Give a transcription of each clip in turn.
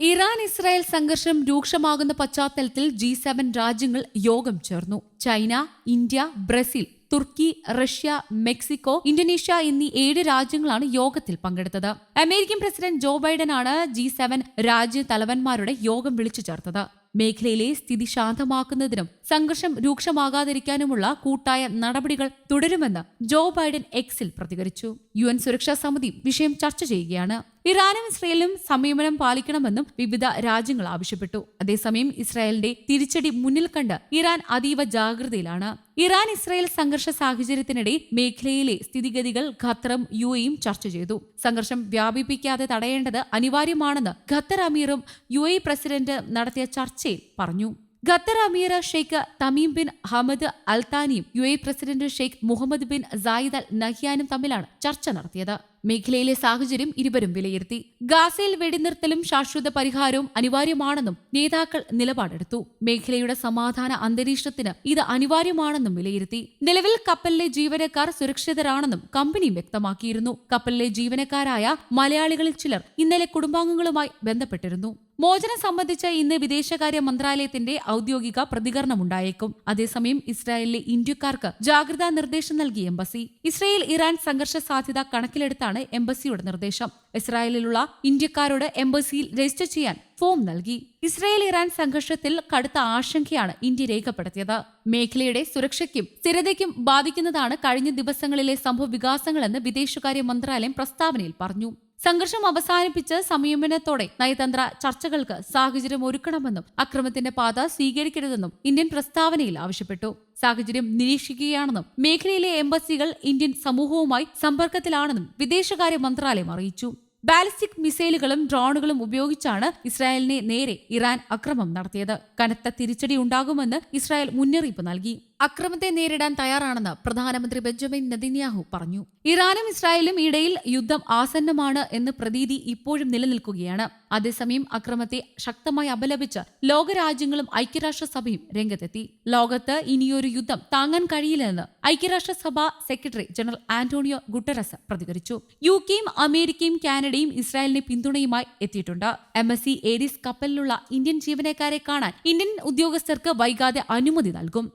Iran Israel സംഘർഷം രൂക്ഷമാകുന്ന പശ്ചാത്തലത്തിൽ ജി സെവൻ രാജ്യങ്ങൾ യോഗം ചേർന്നു. ചൈന ഇന്ത്യ ബ്രസീൽ തുർക്കി റഷ്യ മെക്സിക്കോ ഇന്തോനേഷ്യ എന്നീ ഏഴ് രാജ്യങ്ങളാണ് യോഗത്തിൽ പങ്കെടുത്തത്. അമേരിക്കൻ പ്രസിഡന്റ് ജോ ബൈഡനാണ് ജി സെവൻ രാജ്യ തലവന്മാരുടെ യോഗം വിളിച്ചു ചേർത്തത്. മേഖലയിലെ സ്ഥിതി ശാന്തമാക്കുന്നതിനും സംഘർഷം രൂക്ഷമാകാതിരിക്കാനുമുള്ള കൂട്ടായ നടപടികൾ തുടരുമെന്ന് ജോ ബൈഡൻ എക്സിൽ പ്രതികരിച്ചു. യു സുരക്ഷാ സമിതി വിഷയം ചർച്ച ചെയ്യുകയാണ്. ഇറാനും ഇസ്രയേലും സംയമനം പാലിക്കണമെന്നും വിവിധ രാജ്യങ്ങൾ ആവശ്യപ്പെട്ടു. അതേസമയം ഇസ്രായേലിന്റെ തിരിച്ചടി മുന്നിൽ കണ്ട് ഇറാൻ അതീവ ജാഗ്രതയിലാണ്. ഇറാൻ ഇസ്രായേൽ സംഘർഷ സാഹചര്യത്തിനിടെ മേഖലയിലെ സ്ഥിതിഗതികൾ ഖത്തറും യു എയും ചർച്ച ചെയ്തു. സംഘർഷം വ്യാപിപ്പിക്കാതെ തടയേണ്ടത് അനിവാര്യമാണെന്ന് ഖത്തർ അമീറും യു എ പ്രസിഡന്റ് നടത്തിയ ചർച്ചയിൽ പറഞ്ഞു. ഖത്തർ അമീറ Sheikh Tamim bin Hamad അൽത്താനിയും U A president Sheikh Mohammed bin Zayed Al നഹിയാനും തമ്മിലാണ് ചർച്ച നടത്തിയത്. മേഖലയിലെ സാഹചര്യം ഇരുവരും വിലയിരുത്തി. ഗാസയിൽ വെടിനിർത്തലും ശാശ്വത പരിഹാരവും അനിവാര്യമാണെന്നും നേതാക്കൾ നിലപാടെടുത്തു. മേഖലയുടെ സമാധാന അന്തരീക്ഷത്തിന് ഇത് അനിവാര്യമാണെന്നും വിലയിരുത്തി. നിലവിൽ കപ്പലിലെ ജീവനക്കാർ സുരക്ഷിതരാണെന്നും കമ്പനി വ്യക്തമാക്കിയിരുന്നു. കപ്പലിലെ ജീവനക്കാരായ മലയാളികളിൽ ചിലർ ഇന്നലെ കുടുംബാംഗങ്ങളുമായി ബന്ധപ്പെട്ടിരുന്നു. മോചനം സംബന്ധിച്ച് ഇന്ന് വിദേശകാര്യ മന്ത്രാലയത്തിന്റെ ഔദ്യോഗിക പ്രതികരണമുണ്ടായേക്കും. അതേസമയം ഇസ്രായേലിലെ ഇന്ത്യക്കാർക്ക് ജാഗ്രതാ നിർദ്ദേശം നൽകി എംബസി. ഇസ്രായേൽ ഇറാൻ സംഘർഷ സാധ്യത കണക്കിലെടുത്താണ് എംബസിയുടെ നിർദ്ദേശം. ഇസ്രായേലിലുള്ള ഇന്ത്യക്കാരോട് എംബസിയിൽ രജിസ്റ്റർ ചെയ്യാൻ ഫോം നൽകി. ഇസ്രായേൽ ഇറാൻ സംഘർഷത്തിൽ കടുത്ത ആശങ്കയാണ് ഇന്ത്യ രേഖപ്പെടുത്തിയത്. മേഖലയുടെ സുരക്ഷയ്ക്കും സ്ഥിരതയ്ക്കും ബാധിക്കുന്നതാണ് കഴിഞ്ഞ ദിവസങ്ങളിലെ സംഭവ വികാസങ്ങളെന്ന് വിദേശകാര്യ മന്ത്രാലയം പ്രസ്താവനയിൽ പറഞ്ഞു. സംഘർഷം അവസാനിപ്പിച്ച് സംയമനത്തോടെ നയതന്ത്ര ചർച്ചകൾക്ക് സാഹചര്യം ഒരുക്കണമെന്നും അക്രമത്തിന്റെ പാത സ്വീകരിക്കരുതെന്നും ഇന്ത്യൻ പ്രസ്താവനയിൽ ആവശ്യപ്പെട്ടു. സാഹചര്യം നിരീക്ഷിക്കുകയാണെന്നും മേഖലയിലെ എംബസികൾ ഇന്ത്യൻ സമൂഹവുമായി സമ്പർക്കത്തിലാണെന്നും വിദേശകാര്യ മന്ത്രാലയം അറിയിച്ചു. ബാലിസ്റ്റിക് മിസൈലുകളും ഡ്രോണുകളും ഉപയോഗിച്ചാണ് ഇസ്രായേലിനെ നേരെ ഇറാൻ അക്രമം നടത്തിയത്. കനത്ത തിരിച്ചടി ഉണ്ടാകുമെന്ന് ഇസ്രായേൽ മുന്നറിയിപ്പ് നൽകി. അക്രമത്തെ നേരിടാൻ തയ്യാറാണെന്ന് പ്രധാനമന്ത്രി ബെഞ്ചമിൻ നെതിന്യാഹു പറഞ്ഞു. ഇറാനും ഇസ്രായേലും ഇടയിൽ യുദ്ധം ആസന്നമാണ് എന്ന് പ്രതീതി ഇപ്പോഴും നിലനിൽക്കുകയാണ്. അതേസമയം അക്രമത്തെ ശക്തമായി അപലപിച്ച് ലോകരാജ്യങ്ങളും ഐക്യരാഷ്ട്രസഭയും രംഗത്തെത്തി. ലോകത്ത് ഇനിയൊരു യുദ്ധം താങ്ങാൻ കഴിയില്ലെന്ന് ഐക്യരാഷ്ട്രസഭ സെക്രട്ടറി ജനറൽ ആന്റോണിയോ ഗുട്ടറസ് പ്രതികരിച്ചു. യു കെയും അമേരിക്കയും കാനഡയും ഇസ്രായേലിനെ പിന്തുണയുമായി എത്തിയിട്ടുണ്ട്. എം എസ് സി ഏരീസ് കപ്പലിലുള്ള ഇന്ത്യൻ ജീവനക്കാരെ കാണാൻ ഇന്ത്യൻ ഉദ്യോഗസ്ഥർക്ക് വൈകാതെ അനുമതി നൽകും.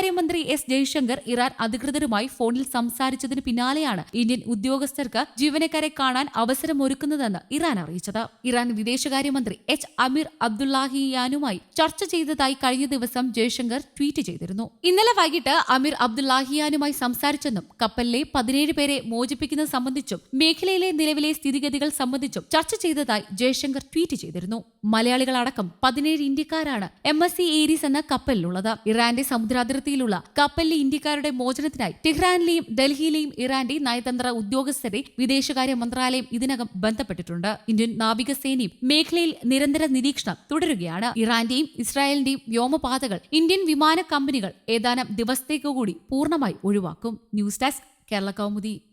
വിദേശകാര്യമന്ത്രി എസ് ജയശങ്കർ ഇറാൻ അധികൃതരുമായി ഫോണിൽ സംസാരിച്ചതിന് പിന്നാലെയാണ് ഇന്ത്യൻ ഉദ്യോഗസ്ഥർക്ക് ജീവനക്കാരെ കാണാൻ അവസരമൊരുക്കുന്നതെന്ന് ഇറാൻ അറിയിച്ചത്. ഇറാൻ വിദേശകാര്യമന്ത്രി എച്ച് അമീർ അബ്ദുല്ലാഹിയാനുമായി ചർച്ച ചെയ്തതായി കഴിഞ്ഞ ദിവസം ജയശങ്കർ ട്വീറ്റ് ചെയ്തിരുന്നു. ഇന്നലെ വൈകിട്ട് അമീർ അബ്ദുല്ലാഹിയാനുമായി സംസാരിച്ചെന്നും കപ്പലിലെ പതിനേഴ് പേരെ മോചിപ്പിക്കുന്നത് സംബന്ധിച്ചും മേഖലയിലെ നിലവിലെ സ്ഥിതിഗതികൾ സംബന്ധിച്ചും ചർച്ച ചെയ്തതായി ജയശങ്കർ ട്വീറ്റ് ചെയ്തിരുന്നു. മലയാളികളടക്കം പതിനേഴ് ഇന്ത്യക്കാരാണ് എം എസ് സി ഏരീസ് എന്ന കപ്പലിലുള്ളത്. ഇറാന്റെ സമുദ്രാതിർത്തിയിലുള്ള കപ്പലിലെ ഇന്ത്യക്കാരുടെ മോചനത്തിനായി ടെഹ്റാനിലെയും ഡൽഹിയിലെയും ഇറാന്റെ നയതന്ത്ര ഉദ്യോഗസ്ഥരെ വിദേശകാര്യ മന്ത്രാലയം ഇതിനകം ബന്ധപ്പെട്ടിട്ടുണ്ട്. ഇന്ത്യൻ നാവികസേനയും മേഖലയിൽ നിരന്തര നിരീക്ഷണം തുടരുകയാണ്. ഇറാന്റെയും ഇസ്രായേലിന്റെയും വ്യോമപാതകൾ ഇന്ത്യൻ വിമാന കമ്പനികൾ ഏതാനും ദിവസത്തേക്കു കൂടി പൂർണമായി ഒഴിവാക്കും. News desk Kerala Kaumudi.